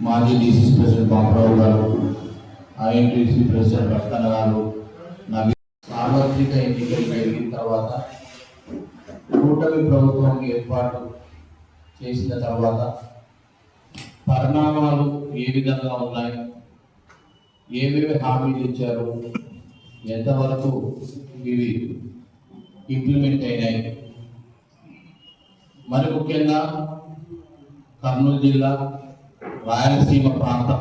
మాజీ DCC president Baburao గారు INTUC president రత్తన గారు నవీన్ సార్వత్రిక ఎన్నికలు జరిగిన తర్వాత కూటమి ప్రభుత్వం ఏర్పాటు చేసిన తర్వాత పరిణామాలు ఏ విధంగా ఉన్నాయి? ఏమేమి హామీలు ఇచ్చారు ఎంతవరకు ఇవి ఇంప్లిమెంట్ అయినాయి? మరి ముఖ్యంగా కర్నూలు జిల్లా రాయలసీమ ప్రాంతం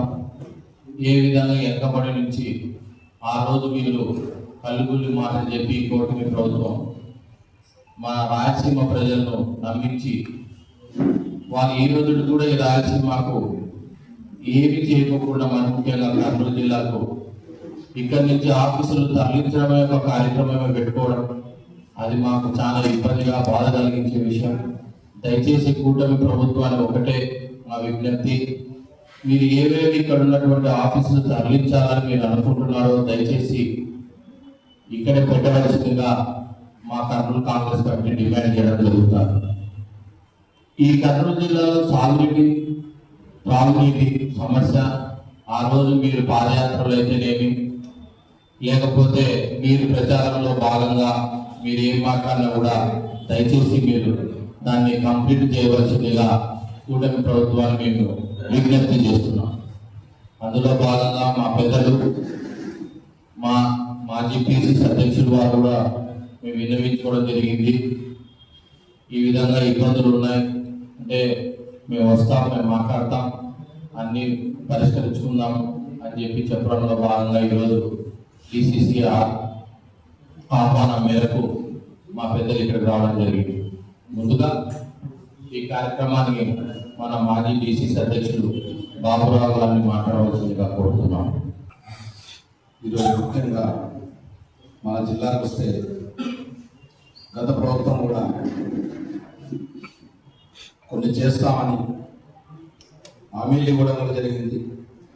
ఏ విధంగా ఎక్కబడి నుంచి ఆ రోజు వీళ్ళు కల్లుగుల్లి మాటలు చెప్పి కూటమి ప్రభుత్వం మా రాయలసీమ ప్రజలను నమ్మించి వారు ఈ రోజు కూడా ఈ రాయలసీమకు ఏమి చేయకుండా మన ముఖ్యంగా కర్నూలు జిల్లాకు ఇక్కడి నుంచి ఆఫీసులు తరలించడమే ఒక కార్యక్రమమే పెట్టుకోవడం అది మాకు చాలా ఇబ్బందిగా బాధ కలిగించే విషయం. దయచేసి కూటమి ప్రభుత్వాన్ని ఒకటే మా విజ్ఞప్తి. మీరు ఏవేవి ఇక్కడ ఉన్నటువంటి ఆఫీసులు తరలించాలని మీరు అనుకుంటున్నారో దయచేసి ఇక్కడే పెట్టవలసిందిగా మా కర్నూలు కాంగ్రెస్ పార్టీ డిమాండ్ చేయడం జరుగుతుంది. ఈ కర్నూలు జిల్లాలో సాగునీటి త్రాగునీటి సమస్య ఆ రోజు మీరు పాదయాత్రలు అయితేనేమి? లేకపోతే మీరు ప్రచారంలో భాగంగా మీరు ఏం మాట్లాడినా కూడా దయచేసి మీరు దాన్ని కంప్లీట్ చేయవలసిందిగా కూటమి ప్రభుత్వాన్ని మేము విజ్ఞప్తి చేస్తున్నాం. అందులో భాగంగా మా పెద్దలు మా మాజీ పిసిసి అధ్యక్షులు వారు కూడా మేము విన్నవించుకోవడం జరిగింది. ఈ విధంగా ఇబ్బందులు ఉన్నాయి. అంటే మేము వస్తాం మేము మాట్లాడతాం అన్నీ పరిష్కరించుకుందాం అని చెప్పి చెప్పడంలో భాగంగా ఈరోజు డిసిసి ఆహ్వానం మేరకు మా పెద్దలు ఇక్కడికి రావడం జరిగింది. ముందుగా ఈ కార్యక్రమానికి మన మాజీ డిసిసి అధ్యక్షుడు బాబురావు గారిని మాట్లాడవలసిందిగా కోరుతున్నాం. ఈరోజు ముఖ్యంగా మన జిల్లాకు వస్తే గత ప్రభుత్వం కూడా కొన్ని చేస్తామని హామీలు ఇవ్వడం కూడా జరిగింది.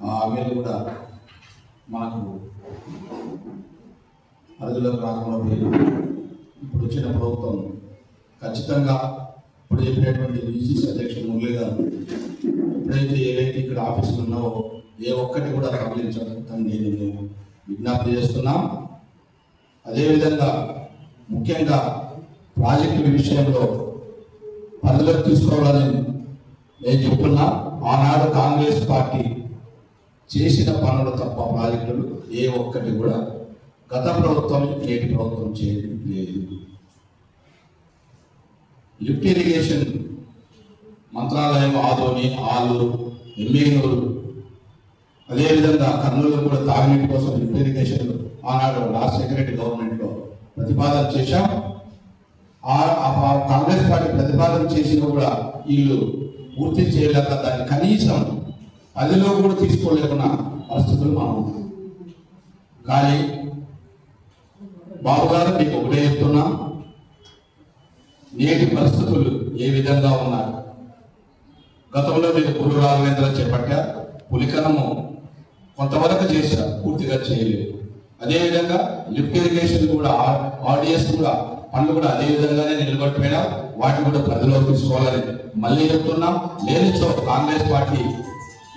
ఆ హామీలు కూడా మనకు పరిధిలోకి రాకుండా ఇప్పుడు వచ్చిన ప్రభుత్వం ఖచ్చితంగా ఇప్పుడు చెప్పినటువంటి బీసీసీ అధ్యక్షుడు మురళి గారు ఎప్పుడైతే ఏవైతే ఇక్కడ ఆఫీసులు ఉన్నావో ఏ ఒక్కటి కూడా తరలించడం నేను విజ్ఞప్తి చేస్తున్నాం. అదేవిధంగా ముఖ్యంగా ప్రాజెక్టుల విషయంలో పరిధిలోకి తీసుకోవాలని నేను చెప్తున్నా. ఆనాడు కాంగ్రెస్ పార్టీ చేసిన పనులు తప్ప ప్రాజెక్టులు ఏ ఒక్కటి కూడా గత ప్రభుత్వం నేటి ప్రభుత్వం చేయడం లేదు లిఫ్ట్ ఇరిగేషన్ మంత్రాలయం ఆదోని ఆలూరు ఎమ్మెగనూరు. అదేవిధంగా కర్నూలు కూడా తాగునీటి కోసం లిఫ్ట్ ఇరిగేషన్ ఆనాడు రాజశేఖర రెడ్డి గవర్నమెంట్లో ప్రతిపాదన చేశాం. ఆ కాంగ్రెస్ పార్టీ ప్రతిపాదన చేసిన కూడా వీళ్ళు పూర్తి చేయలేక దాన్ని కనీసం అదిలో కూడా తీసుకోలేకున్న పరిస్థితులు మనం కానీ బాబు గారు మీకు ఒకటే చెప్తున్నా. నేటి పరిస్థితులు ఏ విధంగా ఉన్నాయి గతంలో మీరు పులు రాఘవేంద్ర చేపట్టారు పులికనము కొంతవరకు చేశారు పూర్తిగా చేయలేదు. అదేవిధంగా లిఫ్ట్ ఇరిగేషన్ కూడా ఆర్డిఎస్ కూడా పనులు కూడా అదే విధంగానే నిలబడిపోయినా వాటిని కూడా ప్రజల్లో తీసుకోవాలని మళ్ళీ చెప్తున్నాం లేనిచో కాంగ్రెస్ పార్టీ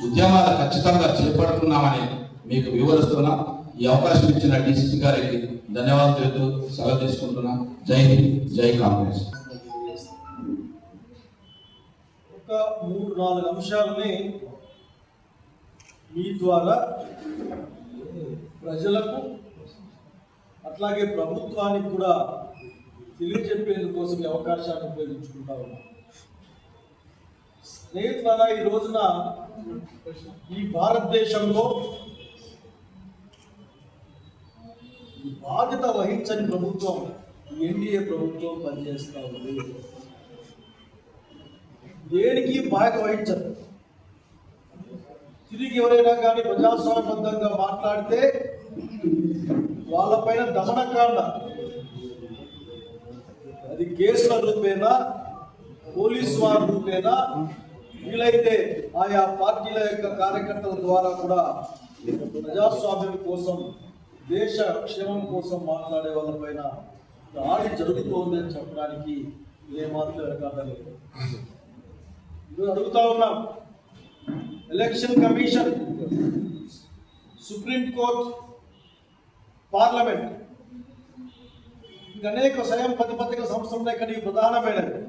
ఉద్యమాలు ఖచ్చితంగా చేపడుతున్నామని మీకు వివరిస్తున్నా. ఈ అవకాశం ఇచ్చిన డిసిసి గారికి ధన్యవాదాలు తెలుపుతూ సెలవు తీసుకుంటున్నా. జై హింద్ జై కాంగ్రెస్. ఒక మూడు నాలుగు అంశాలని మీ ద్వారా ప్రజలకు అట్లాగే ప్రభుత్వానికి కూడా తెలియజెప్పేందుకోసం ఈ అవకాశాన్ని ఉపయోగించుకుంటా ఉన్నాం. స్నేహితులారా ఈ రోజున ఈ భారతదేశంలో బాధ్యత వహించని ప్రభుత్వం ఎన్డీఏ ప్రభుత్వం పనిచేస్తూ ఉంది. దేనికి బాధ్యత వహించరు? తిరిగి ఎవరైనా కానీ ప్రజాస్వామ్యబద్ధంగా మాట్లాడితే వాళ్ళపైన దమనకాండ. అది కేసుల రూపేనా పోలీసు వారి రూపేనా? వీలైతే ఆయా పార్టీల యొక్క కార్యకర్తల ద్వారా కూడా ప్రజాస్వామ్యం కోసం దేశ క్షేమం కోసం మాట్లాడే వాళ్ళపైన దాడి జరుగుతోందని చెప్పడానికి ఏమాత్రం వెనకాడలేదు అడుగుతా ఉన్నాం. Election commission supreme court parliament అనేక స్వయం ప్రతిపత్తిక సంస్థలు ఉన్నాయి కానీ ప్రధానమైనవి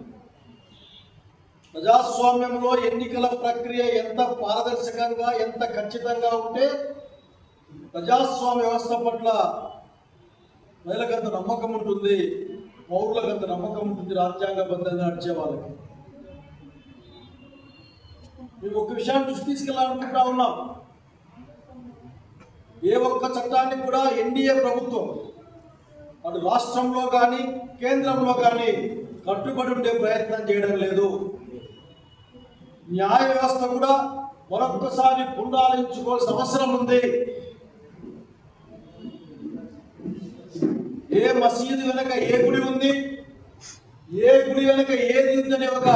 ప్రజాస్వామ్యంలో ఎన్నికల ప్రక్రియ ఎంత పారదర్శకంగా ఎంత ఖచ్చితంగా ఉంటే ప్రజాస్వామ్య వ్యవస్థ పట్ల ప్రజలకంత నమ్మకం ఉంటుంది పౌరులకంత నమ్మకం ఉంటుంది రాజ్యాంగబద్ధంగా నడిచే వాళ్ళకి. మేము ఒక విషయాన్ని దృష్టి తీసుకెళ్ళాలనుకుంటా ఉన్నాం. ఏ ఒక్క చట్టాన్ని కూడా ఎన్డీఏ ప్రభుత్వం అటు రాష్ట్రంలో కానీ కేంద్రంలో కానీ కట్టుబడి ఉండే ప్రయత్నం చేయడం లేదు. న్యాయ వ్యవస్థ కూడా మరొక్కసారి పునరాలించుకోవాల్సిన అవసరం ఉంది. ఏ మసీదు వెనక ఏ గుడి ఉంది? ఏ గుడి వెనక ఏది ఉందనే ఒక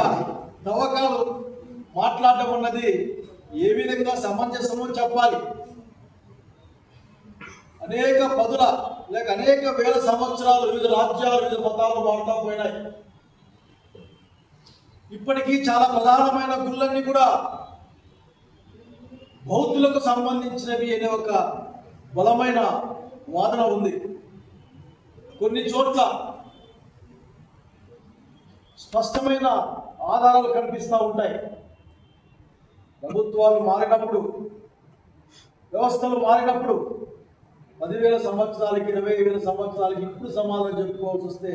తవ్వకాలు మాట్లాడడం అన్నది ఏ విధంగా సమంజసమో చెప్పాలి. అనేక పదుల లేక అనేక వేల సంవత్సరాలు వివిధ రాజ్యాలు వివిధ మతాలు మారుతా పోయినాయి. ఇప్పటికీ చాలా ప్రధానమైన గుళ్ళన్నీ కూడా బౌద్ధులకు సంబంధించినవి అనే ఒక బలమైన వాదన ఉంది. కొన్ని చోట్ల స్పష్టమైన ఆధారాలు కనిపిస్తూ ఉంటాయి. ప్రభుత్వాలు మారినప్పుడు వ్యవస్థలు మారినప్పుడు పదివేల సంవత్సరాలకి ఇరవై వేల సంవత్సరాలకి ఇప్పుడు సమాధానం చెప్పుకోవాల్సి వస్తే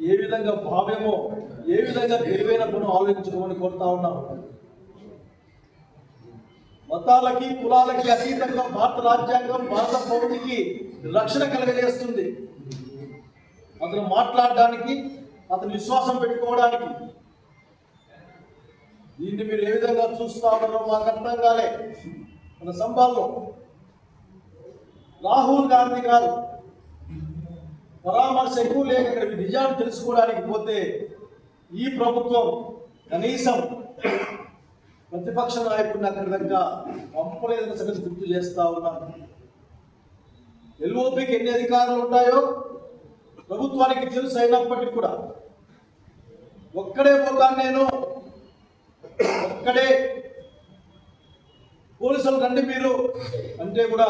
ఏ విధంగా భావ్యమో ఏ విధంగా తెలివైన పను ఆలోచించుకోమని కోరుతా ఉన్నాం. మతాలకి కులాలకి అతీతంగా భారత రాజ్యాంగం భారత పౌరుడికి రక్షణ కలగజేస్తుంది. అతను మాట్లాడడానికి అతను విశ్వాసం పెట్టుకోవడానికి దీన్ని మీరు ఏ విధంగా చూస్తామో మాకు అర్థం కాలే. మన సంభాల్లో రాహుల్ గాంధీ గారు పరామర్శకు లేక ఇక్కడ నిజాన్ని తెలుసుకోవడానికి పోతే ఈ ప్రభుత్వం కనీసం ప్రతిపక్ష నాయకుడిని అక్కడ విధంగా పంపలేదన్న సంగతి గుర్తు చేస్తా ఉన్నాను. ఎల్ఓపికి ఎన్ని అధికారులు ఉంటాయో ప్రభుత్వానికి తెలుసు అయినప్పటికీ కూడా. ఒక్కడే పోతాను నేను ఒక్కడే పోలీసులు రండి మీరు. అంటే కూడా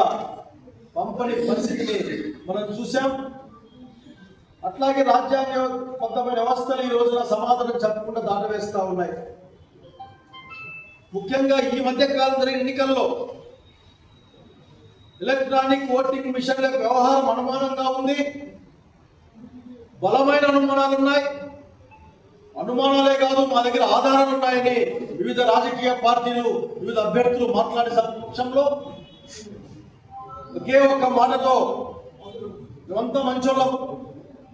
పంపని పరిస్థితిని మనం చూసాం అట్లాగే రాజ్యాంగ కొంతమైన వ్యవస్థలు ఈ రోజున సమాధానం చెప్పకుండా దాటవేస్తూ ఉన్నాయి. ముఖ్యంగా ఈ మధ్య కాలం జరిగిన ఎన్నికల్లో ఎలక్ట్రానిక్ ఓటింగ్ మిషన్ల వ్యవహారం అనుమానంగా ఉంది. బలమైన అనుమానాలు ఉన్నాయి అనుమానాలే కాదు మా దగ్గర ఆధారాలు ఉన్నాయని వివిధ రాజకీయ పార్టీలు వివిధ అభ్యర్థులు మాట్లాడే సమక్షంలో ఒకే ఒక్క మాటతో మేమంతా మంచోళ్ళం.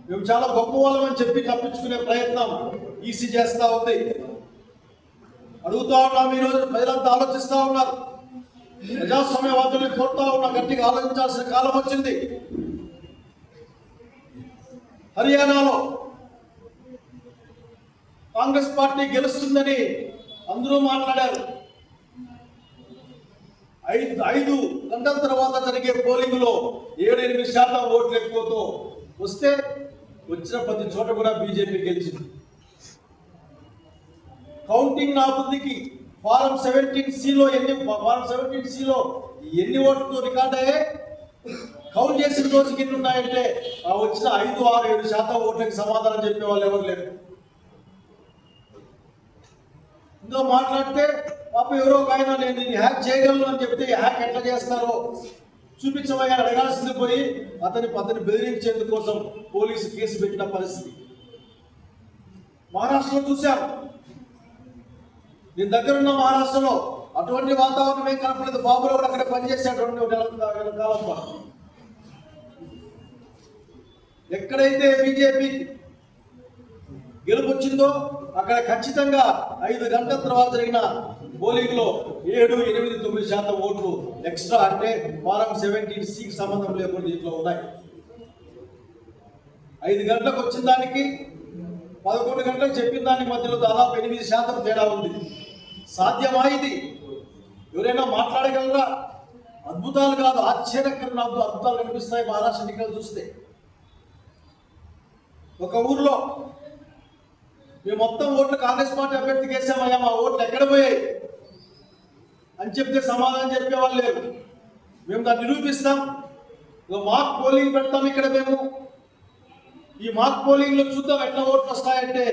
మేము చాలా గొప్ప వాళ్ళమని చెప్పి తప్పించుకునే ప్రయత్నం ఈసీ చేస్తా ఉంది. అడుగుతా ఉన్నాం ఈరోజు ప్రజలంతా ఆలోచిస్తూ ఉన్నారు. ప్రజాస్వామ్యవాదుల్ని కోరుతా ఉన్నా గట్టిగా ఆలోచించాల్సిన కాలం వచ్చింది. హర్యానాలో కాంగ్రెస్ పార్టీ గెలుస్తుందని అందరూ మాట్లాడారు. ఐదు ఐదు గంటల తర్వాత జరిగే పోలింగ్లో ఏడు ఎనిమిది శాతం ఓట్లు ఎక్కువతో వస్తే వచ్చిన ప్రతి చోట కూడా బీజేపీ గెలిచింది. కౌంటింగ్ నా ఫారం సెవెంటీన్ సిలో ఎన్ని ఫారం సెవెంటీన్ సిలో ఎన్ని ఓట్లతో రికార్డ్ అయ్యాయి? కౌంట్ చేసిన రోజుకి ఎన్ని ఉన్నాయంటే ఆ వచ్చిన ఐదు ఆరు ఏడు శాతం ఓట్లకి సమాధానం చెప్పే వాళ్ళు ఎవరు లేరు. ఇంకా మాట్లాడితే పాప ఎవరో ఒక ఆయన నేను దీన్ని హ్యాక్ చేయగలను అని చెప్తే హ్యాక్ ఎట్లా చేస్తారో? చూపించమని అడగాల్సింది పోయి అతని అతని బెదిరించేందుకు కోసం పోలీసు కేసు పెట్టిన పరిస్థితి. మహారాష్ట్రలో చూశాం. నేను దగ్గరున్న మహారాష్ట్రలో అటువంటి వాతావరణం ఏం కనపడలేదు. బాబురావు కూడా అక్కడ పనిచేసేటువంటి రెండు కాలం ఎక్కడైతే బీజేపీ గెలుపు వచ్చిందో అక్కడ ఖచ్చితంగా ఐదు గంటల తర్వాత జరిగిన పోలింగ్లో ఏడు ఎనిమిది తొమ్మిది శాతం ఓట్లు ఎక్స్ట్రా అంటే ఫారం సెవెంటీన్ సికి సంబంధం లేకుండా దీంట్లో ఉన్నాయి. ఐదు గంటలకు వచ్చిన దానికి పదకొండు గంటలకు చెప్పిన దాని మధ్యలో దాదాపు ఎనిమిది శాతం తేడా ఉంది. సాధ్యమా ఇది? ఎవరైనా మాట్లాడగలరా? అద్భుతాలు కాదు ఆశ్చర్యకరణ అద్భు- అద్భుతాలు కనిపిస్తాయి మహారాష్ట్ర ఎన్నికలు చూస్తే. ఒక ఊర్లో మేము మొత్తం ఓట్లు కాంగ్రెస్ పార్టీ అభ్యర్థికి వేసామయ్యా మా ఓట్లు ఎక్కడ పోయాయి? అని చెప్తే సమాధానం చెప్పేవాళ్ళు లేరు. మేము దాన్ని నిరూపిస్తాం. మాక్ పోలింగ్ పెడతాం ఇక్కడ మేము. ఈ మాక్ పోలింగ్లో చూద్దాం ఎట్లా ఓట్లు వస్తాయంటే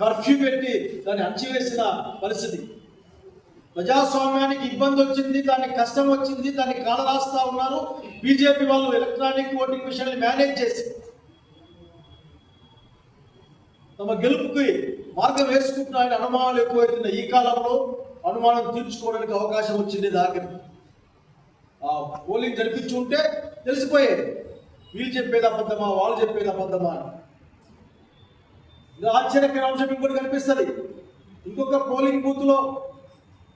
కర్ఫ్యూ పెట్టి దాన్ని అణచివేసిన పరిస్థితి. ప్రజాస్వామ్యానికి ఇబ్బంది వచ్చింది దానికి కష్టం వచ్చింది దాన్ని కాలరాస్తా ఉన్నారు. బీజేపీ వాళ్ళు ఎలక్ట్రానిక్ ఓటింగ్ మిషన్లు మేనేజ్ చేసి తమ గెలుపుకి మార్గం వేసుకుంటున్నాయని అనుమానాలు ఎక్కువైతున్న ఈ కాలంలో అనుమానం తీర్చుకోవడానికి అవకాశం వచ్చింది దాకా ఆ పోలింగ్ జరిపించి ఉంటే తెలిసిపోయేది. వీళ్ళు చెప్పేది అబద్ధమా వాళ్ళు చెప్పేది అబద్ధమా అని. ఇది ఆశ్చర్యకర అంశం ఇంకోటి కనిపిస్తుంది. ఇంకొక పోలింగ్ బూత్లో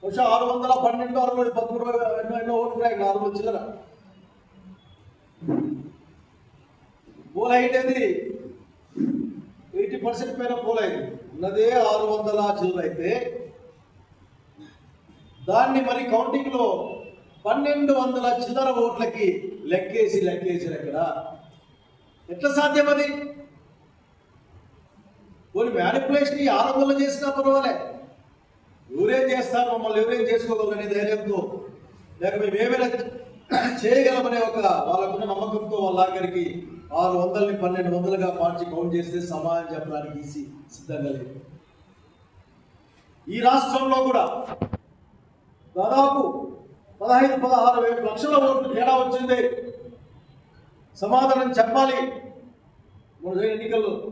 బహుశా ఆరు వందల పన్నెండు ఆరు వందల పదమూడు ఎన్నో ఎన్నో ఓట్లు ఉన్నాయి. ఇక్కడ ఆరు వందల చిల్లర పోల్ అయ్యేది ఎయిటీ పర్సెంట్ పైన పోల్ అయింది. ఉన్నదే ఆరు వందల చిల్లర అయితే దాన్ని మరి కౌంటింగ్లో పన్నెండు వందల చిల్లర ఓట్లకి లెక్కేసి లెక్కేసి అక్కడ ఎట్లా సాధ్యం అది? కొన్ని మ్యానిపులేషన్ ఆరు వందలు చేసినా పర్వాలే. ఎవరేం చేస్తారు? మమ్మల్ని ఎవరేం చేసుకోగలరనే ధైర్యంతో. లేక మేము ఏమైనా చేయగలమనే ఒక వాళ్ళకున్న నమ్మకంతో వాళ్ళ ఆరు వందలని పన్నెండు వందలుగా మార్చి కౌంట్ చేస్తే సమాధానం చెప్పడానికి ఈసీ సిద్ధంగా లేదు. ఈ రాష్ట్రంలో కూడా దాదాపు పదహైదు పదహారు వేల లక్షల ఓట్లు తేడా వచ్చింది. సమాధానం చెప్పాలి. మూడు ఎన్నికల్లో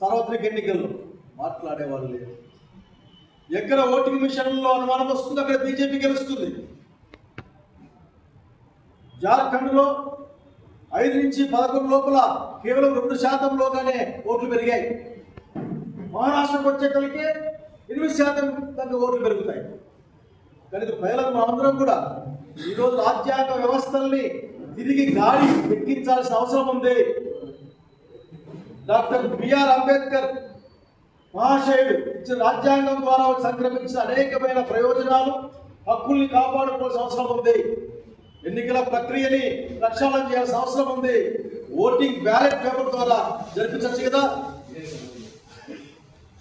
సార్వత్రిక ఎన్నికల్లో మాట్లాడేవాళ్ళు లేరు. ఎక్కడ ఓటింగ్ మిషన్లో అనుమానం వస్తుంది అక్కడ బీజేపీ గెలుస్తుంది. జార్ఖండ్లో ఐదు నుంచి పదకొండు లోపల కేవలం రెండు శాతంలోగానే ఓట్లు పెరిగాయి. మహారాష్ట్రకు వచ్చేసరికి ఎనిమిది శాతం తగ్గ ఓట్లు పెరుగుతాయి. కానీ ప్రజలకు మనందరం కూడా ఈరోజు రాజ్యాంగ వ్యవస్థల్ని తిరిగి గాడి ఎక్కించాల్సిన అవసరం ఉంది. డాక్టర్ బిఆర్ అంబేద్కర్ మహాశయుడు ఇచ్చిన రాజ్యాంగం ద్వారా సంక్రమించిన అనేకమైన ప్రయోజనాలు హక్కుల్ని కాపాడుకోవాల్సిన అవసరం ఉంది. ఎన్నికల ప్రక్రియని ప్రక్షాళన చేయాల్సిన అవసరం ఉంది. ఓటింగ్ బ్యాలెట్ పేపర్ ద్వారా జరిపించవచ్చు కదా?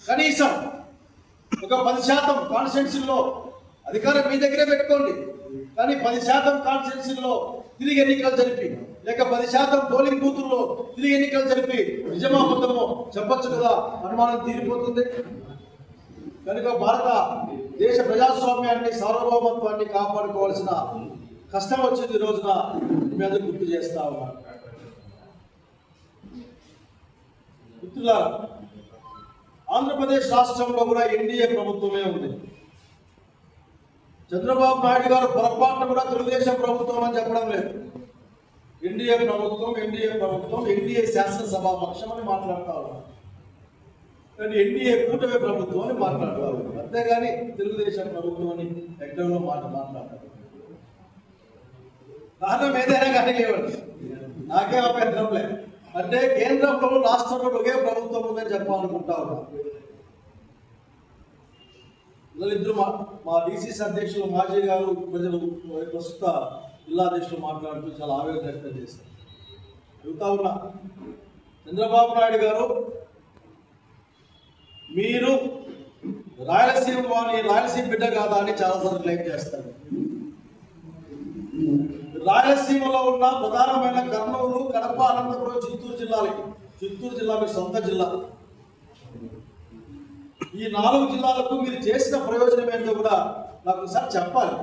కనీసం ఒక పది శాతం కాన్స్టిట్యున్సీలో అధికారం మీ దగ్గరే పెట్టుకోండి. కానీ పది శాతం కాన్స్టిట్యున్సీలో తిరిగి ఎన్నికలు జరిపి లేక పది శాతం పోలింగ్ బూతుల్లో తిరిగి ఎన్నికలు జరిపి నిజమాబద్ధమో చెప్పచ్చు కదా? అనుమానం తీరిపోతుంది. కనుక భారత దేశ ప్రజాస్వామ్యాన్ని సార్వభౌమత్వాన్ని కాపాడుకోవాల్సిన కష్టం వచ్చింది ఈ రోజున మీ అందరూ గుర్తు చేస్తా ఉన్నాను మిత్రులారా ఆంధ్రప్రదేశ్ రాష్ట్రంలో కూడా ఎన్డీఏ ప్రభుత్వమే ఉంది. చంద్రబాబు నాయుడు గారు పొరపాటున కూడా తెలుగుదేశం ప్రభుత్వం అని చెప్పడం లేదు. ఎన్డీఏ ప్రభుత్వం ఎన్డీఏ ప్రభుత్వం ఎన్డీఏ శాసనసభ పక్షం అని మాట్లాడుతా ఉన్నారు. కానీ ఎన్డీఏ కూటమి ప్రభుత్వం అని మాట్లాడుతూ ఉన్నారు. అంతేగాని తెలుగుదేశం ప్రభుత్వం అని ఎక్కడో మాట మాట్లాడతారు కారణం ఏదైనా కానీ లేవండి. నాకే అభ్యంతరం లేదు అంటే కేంద్రంలో రాష్ట్రంలో ఒకే ప్రభుత్వం ఉందని చెప్పాలనుకుంటా ఉన్నాను ఇద్దరు మా మా డీసీసీ అధ్యక్షులు మాజీ గారు ప్రజలు ప్రస్తుత జిల్లా అధ్యక్షులు మాట్లాడుతూ చాలా ఆవేదన వ్యక్తం చేశారు. చెబుతా ఉన్నా చంద్రబాబు నాయుడు గారు మీరు రాయలసీమ వారి రాయలసీమ బిడ్డ కాదా అని చాలాసార్లు క్లెయిమ్ చేస్తారు. రాయలసీమలో ఉన్న ప్రధానమైన కర్నూలు కడప అనంతపురం చిత్తూరు జిల్లాలకి చిత్తూరు జిల్లా మీ సొంత జిల్లా. ఈ నాలుగు జిల్లాలకు మీరు చేసిన ప్రయోజనం ఏంటో కూడా నాకు ఒకసారి చెప్పాలి.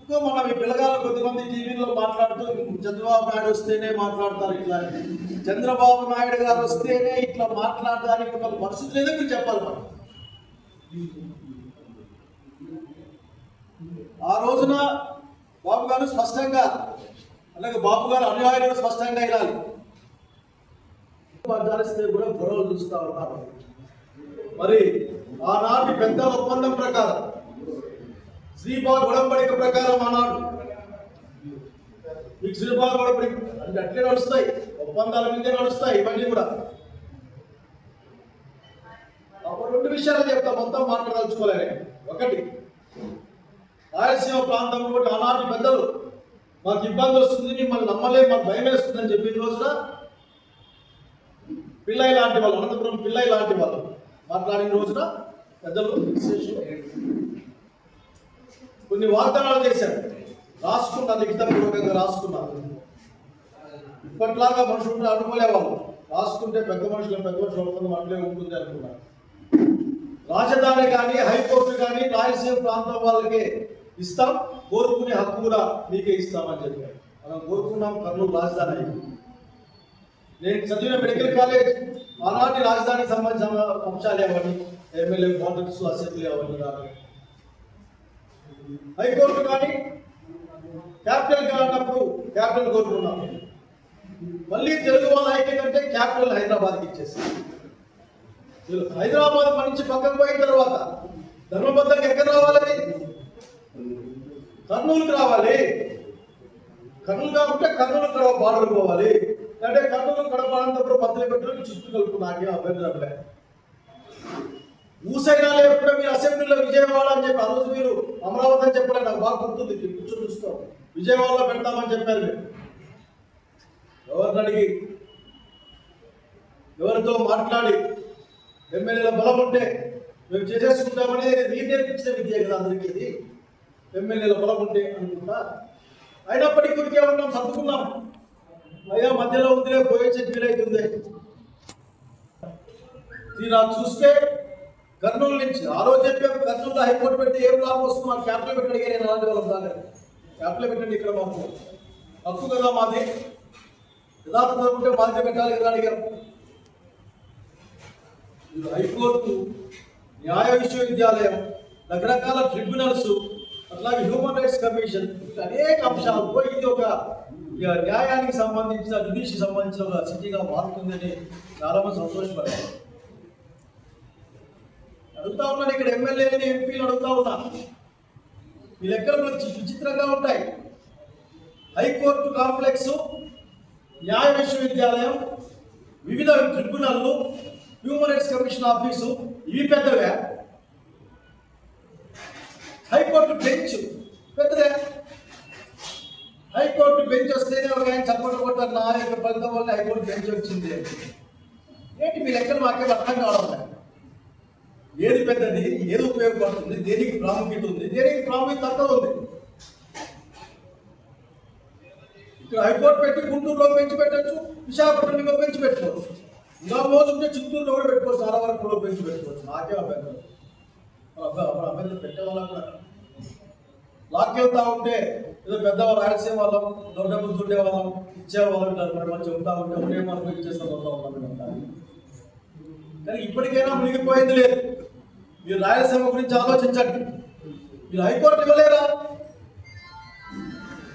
ఇంకో మన మీ పిల్లగాళ్ళు కొద్దిమంది టీవీలో మాట్లాడుతూ చంద్రబాబు నాయుడు వస్తేనే మాట్లాడతారు ఇట్లా. చంద్రబాబు నాయుడు గారు వస్తేనే ఇట్లా మాట్లాడడానికి ఉన్న పరిస్థితి లేదో మీరు చెప్పాలి మనం ఆ రోజున బాబు గారు స్పష్టంగా అలాగే బాబు గారు అనుయాయులు స్పష్టంగా ఇలాలి జాలిస్తే కూడా గొడవలు చూస్తా ఉన్నారు. మరి ఆనాటి పెద్ద ఒప్పందం ప్రకారం శ్రీబా ఉడంబడిక ప్రకారం ఆనాడు. మీకు శ్రీబా ఉడంబడిక అంటే అట్లే నడుస్తాయి ఒప్పందాల మీదే నడుస్తాయి ఇవన్నీ కూడా. అప్పుడు రెండు విషయాలు చెప్తా మొత్తం మాట్లాడదలుచుకోలేనే. ఒకటి రాయలసీమ ప్రాంతంలో ఆనాటి పెద్దలు మాకు ఇబ్బంది వస్తుంది మిమ్మల్ని నమ్మలే మాకు భయం వేస్తుందని చెప్పిన రోజున పిల్లయ్య లాంటి వాళ్ళు అనంతపురం పిల్లయ్య లాంటి వాళ్ళు మాట్లాడిన రోజున పెద్దలు విశేషం కొన్ని వాగ్దానాలు చేశారు. రాసుకున్నా లిఖితపూర్వకంగా రాసుకున్నారు ఇప్పట్లాగా మనుషులు అనుకోలేవాళ్ళు. రాసుకుంటే పెద్ద మనుషులు పెద్ద మనుషులు అనుకున్న అట్లే ఉంటుంది అనుకున్నారు. రాజధాని కానీ హైకోర్టు కానీ రాయలసీమ ప్రాంతం వాళ్ళకే ఇస్తాం కోరుకునే హక్కు కూడా మీకే ఇస్తామని చెప్పారు. మనం కోరుకున్నాం కర్నూలు రాజధాని నేను చదివిన మెడికల్ కాలేజ్ ఆనాటి రాజధానికి సంబంధించిన అంశాలు ఏమని? ఎమ్మెల్యే కాంట్రాక్ట్స్ అసెంబ్లీ అవన్నీ రాలేదు హైకోర్టు కానీ క్యాపిటల్ కానప్పుడు క్యాపిటల్ కోరుకున్నాం మళ్ళీ తెలుగు వాళ్ళ ఐక్యం అంటే క్యాపిటల్ హైదరాబాద్కి ఇచ్చేసి. హైదరాబాద్ నుంచి పక్కకు పోయిన తర్వాత ధర్మబద్ధంగా ఎక్కడ రావాలని కర్నూలుకి రావాలి. కర్నూలు కాబట్టి కర్నూలు కడవ బార్డర్ పోవాలి. అంటే కర్నూలు కడప అనంతపురం మధ్యలో పెట్టుకుని చుట్టూ కలుపు నాకేం అభ్యంతరం లేదు ఊసైనా లేకుండా మీరు అసెంబ్లీలో విజయవాడ అని చెప్పి ఆ రోజు మీరు అమరావతి అని చెప్పలే నాకు బాగా గుర్తుంది. కూర్చొని చూస్తాం. విజయవాడలో పెడతామని చెప్పారు మీరు. ఎవరిని అడిగి? ఎవరితో మాట్లాడి? ఎమ్మెల్యేల బలం ఉంటే మేము చేసేసుకుంటామని మీరు నేర్పించిన విద్య కదా అందరికీ ఇది ఎమ్మెల్యేల బలం ఉంటే అనుకుంటా. అయినప్పటికీ కొద్దిగా ఉన్నాం సర్దుకున్నాం. అయ్యా మధ్యలో ఉందిలే పోయే వీలైతుంది తీరా చూస్తే కర్నూలు నుంచి ఆ రోజు చెప్పాము కర్నూలు హైకోర్టు పెట్టి ఏం లాభం వస్తుంది? మాకు క్యాపిటల్ పెట్టండి కానీ నేను అలాంటి వాళ్ళు దాన్ని క్యాపిటల్ పెట్టండి ఇక్కడ మాకు హక్కు కదా మాది. యథార్థంగా ఉంటే బాధ్యత పెట్టాలి కదా అడిగారు. ఇది హైకోర్టు న్యాయ విశ్వవిద్యాలయం. రకరకాల ట్రిబ్యునల్స్ అట్లాగే హ్యూమన్ రైట్స్ కమిషన్ అనేక అంశాలతో ఇది ఒక న్యాయానికి సంబంధించిన జుడిషియల్ సంబంధించిన ఒక సిటీగా మారుతుందని చాలామంది సంతోషపడతారు అడుగుతా ఉన్నాను ఇక్కడ ఎమ్మెల్యేని ఎంపీలు అడుగుతా ఉన్నా. మీ లెక్కలు మంచి విచిత్రంగా ఉంటాయి? హైకోర్టు కాంప్లెక్స్ న్యాయ విశ్వవిద్యాలయం వివిధ ట్రిబ్యునల్లు హ్యూమన్ రైట్స్ కమిషన్ ఆఫీసు ఇవి పెద్దవే. High court bench. పెద్దదే. హైకోర్టు బెంచ్ వస్తేనే ఒక ఆయన చప్పట్లు కొట్టారు. నా యొక్క ఫలితం వల్ల హైకోర్టు బెంచ్ వచ్చింది ఏంటి మీ లెక్కలు మాకేం అర్థం కావడం ఏది పెద్దది? ఏది ఉపయోగపడుతుంది? దేనికి ప్రాముఖ్యత ఉంది? దేనికి ప్రాముఖ్యత తక్కువ ఉంది? ఇక్కడ హైకోర్టు పెట్టి గుంటూరులో పెంచి పెట్టచ్చు విశాఖపట్నంలో పెంచి పెట్టుకోవచ్చు. ఇంకా మోసుకుంటే చిత్తూరులో కూడా పెట్టుకోవచ్చు. చాలా వరకు కూడా పెంచి పెట్టుకోవచ్చు. నాకే అభ్యంతరం అబ్బా- అప్పుడు అభ్యంతరం పెట్టే వాళ్ళకి కూడా. లాక్కెళ్తా ఉంటే ఏదో పెద్దవాళ్ళు రాయలసీమ వాళ్ళం దొడ్డ బుద్ధి ఉండేవాళ్ళం ఇచ్చేవాళ్ళం కాదు మరి మంచి చెబుతా ఉంటే ఉండే మనకు ఇచ్చేస్తా పోతా కానీ ఇప్పటికైనా మునిగిపోయింది లేదు. మీరు రాయలసీమ గురించి ఆలోచించండి. మీరు హైకోర్టు ఇవ్వలేరా?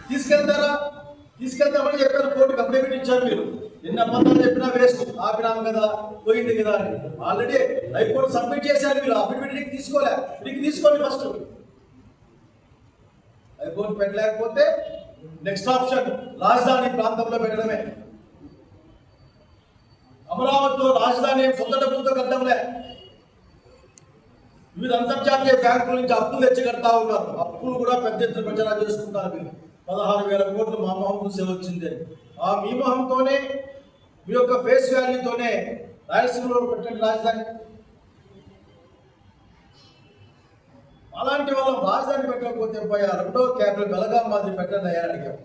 తీసుకెళ్తారా? తీసుకెళ్తామని చెప్పారు కోర్టు అఫిడవిట్ ఇచ్చారు మీరు. ఎన్ని అబద్ధాలు చెప్పినా వేస్ట్ ఆపినాం కదా పోయింది కదా అని. ఆల్రెడీ హైకోర్టు సబ్మిట్ చేశారు మీరు అఫిడవిట్ తీసుకోలే. నీకు తీసుకోండి ఫస్ట్. హైకోర్టు పెట్టలేకపోతే నెక్స్ట్ ఆప్షన్ రాజధాని ప్రాంతంలో పెట్టడమే. అమరావతిలో రాజధాని సొంత డబ్బులతో కట్టడంలే. వివిధ అంతర్జాతీయ బ్యాంకుల నుంచి అప్పులు తెచ్చి కడతా ఉన్నారు. అప్పులు కూడా పెద్ద ఎత్తున ప్రచారం చేసుకుంటారు మీరు. పదహారు వేల కోట్లు మా మొహం చూసే వచ్చింది ఆ మీ మొహంతోనే మీ యొక్క ఫేస్ వాల్యూతోనే రాయలసీమలో పెట్టండి రాజధాని. అలాంటి వాళ్ళం రాజధాని పెట్టకపోతే పోయా రెండో క్యాపిటల్ బెలగాం మాదిరి పెట్టండి అయ్యా అడిగాం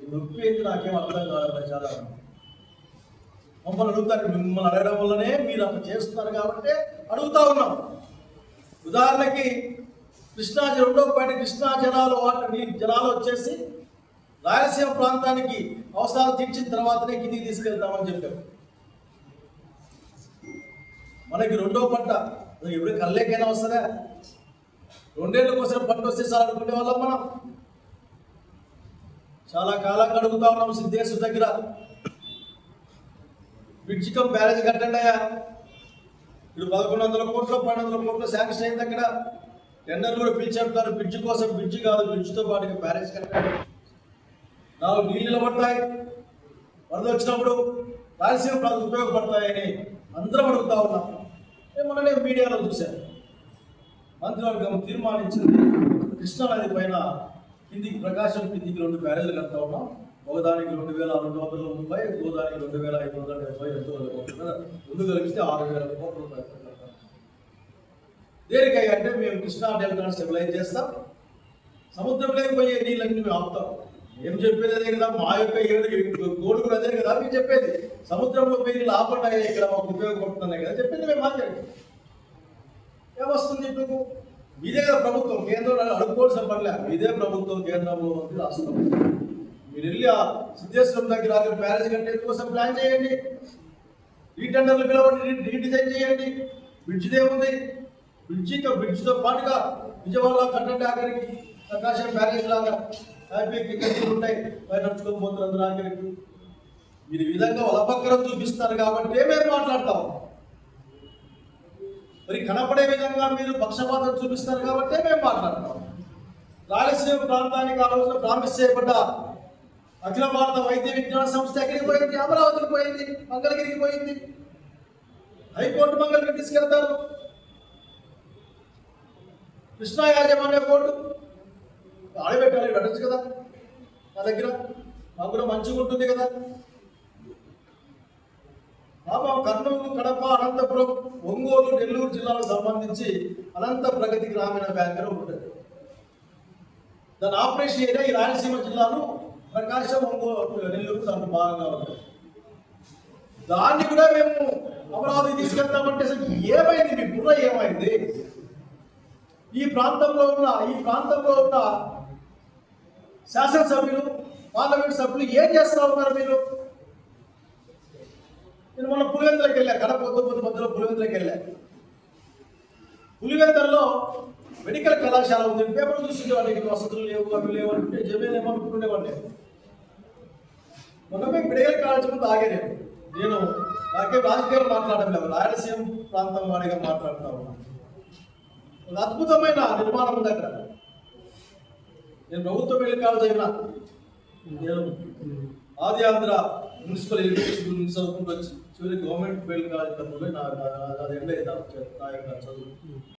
ఈ నొప్పి ఏంటి నాకేం అర్థం కాదు చాలా. మమ్మల్ని అడుగుతారు మిమ్మల్ని అడగడం వల్లనే మీరు అప్పుడు చేస్తున్నారు కాబట్టి అడుగుతా ఉన్నాం. ఉదాహరణకి కృష్ణా రెండో పాటి కృష్ణా జనాలు వాటి జనాలు వచ్చేసి రాయలసీమ ప్రాంతానికి అవసరాలు తీర్చిన తర్వాతనే కిందికి తీసుకెళ్తామని చెప్పారు. మనకి రెండో పంట ఎప్పుడు కళ్ళేకైనా వస్తుందా రెండేళ్ళ కోసం పంట వస్తే చాలు అనుకునే వాళ్ళం మనం. చాలా కాలం అడుగుతా ఉన్నాం సిద్ధేశ్వర దగ్గర. బిడ్జికం బ్యారేజ్ కట్టండి అయ్యా. ఇప్పుడు పదకొండు వందల కోట్లు పన్నెండు వందల కోట్లు శాంక్షన్ అయింది అక్కడ. టెండర్ కూడా పిలిచేస్తారు బ్రిడ్జ్ కోసం బ్రిడ్జ్ కాదు బ్రిడ్జితో పాటు బ్యారేజ్ కట్టండి. నాలుగు నీళ్ళు నిలబడతాయి వరద వచ్చినప్పుడు రాయలసీమ ప్రాంతం ఉపయోగపడతాయని అందరం అడుగుతా ఉన్నాం. నేను మొన్ననే మీడియాలో చూశాను. మంత్రివర్గం తీర్మానించింది. కృష్ణానది పైన కిందికి ప్రకాశం కిందికి రెండు బ్యారేజ్లు కడతా ఉన్నాం. ఒకదానికి రెండు వేల రెండు వందల ముప్పై ఇంకోదానికి రెండు వేల ఐదు వందల డెబ్బై రెండు వందల కోట్లు రెండు కలిపిస్తే ఆరు వేల కోట్ల రూపాయలు కడతాం. దేనికై అంటే మేము కృష్ణా డెల్టాను స్టెబిలైజ్ చేస్తాం. సముద్రంలోకి పోయే నీళ్ళన్నీ మేము ఆపుతాం. ఏం చెప్పేది అదే కదా మా యొక్క ఏడు అదే కదా మీరు చెప్పేది. సముద్రంలో మీరు నీళ్ళు ఇక్కడ మాకు ఉపయోగపడుతున్నాయి కదా చెప్పింది మేము మాట్లాడి ఏమొస్తుంది ఇప్పుడు? మీదే కదా ప్రభుత్వం కేంద్రంలో అడుక్కోవాల్సిన పనిలే. మీదే ప్రభుత్వం కేంద్రంలో ఉంది రాష్ట్రం మీరు వెళ్ళి ఆ సిద్ధేశ్వరం దగ్గర అక్కడ బ్యారేజ్ కట్టేది కోసం ప్లాన్ చేయండి. రీటెండర్లు పిలవండి రీడిజైన్ చేయండి. బ్రిడ్జ్ ఏముంది బ్రిడ్జి బ్రిడ్జ్తో పాటుగా విజయవాడలో కట్టండి ఆఖరికి. ప్రకాశం బ్యారేజ్ లాగా. హ్యాపీ టికెట్లు ఉంటాయి. బయట నడుచుకొని పోతున్నారు అందరూ ఆఖరికి. మీరు ఈ విధంగా వలపక్కరం చూపిస్తారు కాబట్టి మేము మాట్లాడతాం. మరి కనపడే విధంగా మీరు పక్షపాతం చూపిస్తారు కాబట్టి మేము మాట్లాడతాం. రాయలసీమ ప్రాంతానికి ఆ రోజున ప్రామిస్ చేయబడ్డ అఖిల భారత వైద్య విజ్ఞాన సంస్థ ఎక్కడికి పోయింది? అమరావతికి పోయింది. మంగళగిరికి పోయింది. హైకోర్టు మంగళగిరి తీసుకెళ్తారు. కృష్ణా యాజమాన్య కోర్టు. ఆడబెట్టాలి పెట్టచ్చు కదా? మా దగ్గర? మాకు కూడా మంచిగా ఉంటుంది కదా? పాపం కర్నూలు కడప అనంతపురం ఒంగోలు నెల్లూరు జిల్లాలకు సంబంధించి అనంత ప్రగతి గ్రామీణ బ్యాంకులో ఉంటుంది. దాని ఆపరేషన్ ఏరియా ఈ రాయలసీమ జిల్లాను ప్రకాశం ఒంగోలు నెల్లూరు దాంట్లో భాగంగా ఉంటుంది. దాన్ని కూడా మేము అమరావతి తీసుకెళ్తామంటే అసలు ఏమైంది? మీ బుర్ర ఏమైంది? ఈ ప్రాంతంలో ఉన్న ఈ ప్రాంతంలో ఉన్న శాసనసభ్యులు పార్లమెంట్ సభ్యులు ఏం చేస్తూ ఉన్నారు మీరు? నేను మొన్న పులివెందులకు వెళ్ళా కడప పొద్దు పొద్దు మధ్యలో పులివెందులకు వెళ్ళా. పులివెందుల్లో మెడికల్ కళాశాల ఉంది పేపర్ చూస్తుండేవాడిని ఇక్కడ వసతులు లేవు అవి లేవు అంటే జమీన్ ఏమనుకుంటుండేవాడిని మొన్న మెడికల్ కళాశాల ముందు ఆగా నేను. నేను నాకే రాజకీయాలు మాట్లాడడం లేదు రాయలసీమ ప్రాంతం వాడిగా మాట్లాడుతా ఉన్నాను అద్భుతమైన నిర్మాణం ఉంది అక్కడ. నేను ప్రభుత్వం వెళ్ళి కాదు చదివిన నేను ఆది ఆంధ్ర మున్సిపల్ ఎడ్యుకేషన్ స్కూల్ నుంచి చదువుకుంటూ వచ్చి చివరి గవర్నమెంట్ వెళ్ళి కాదు తప్పుగా నా నా- ఎండ్ అయింది నా యొక్క చదువు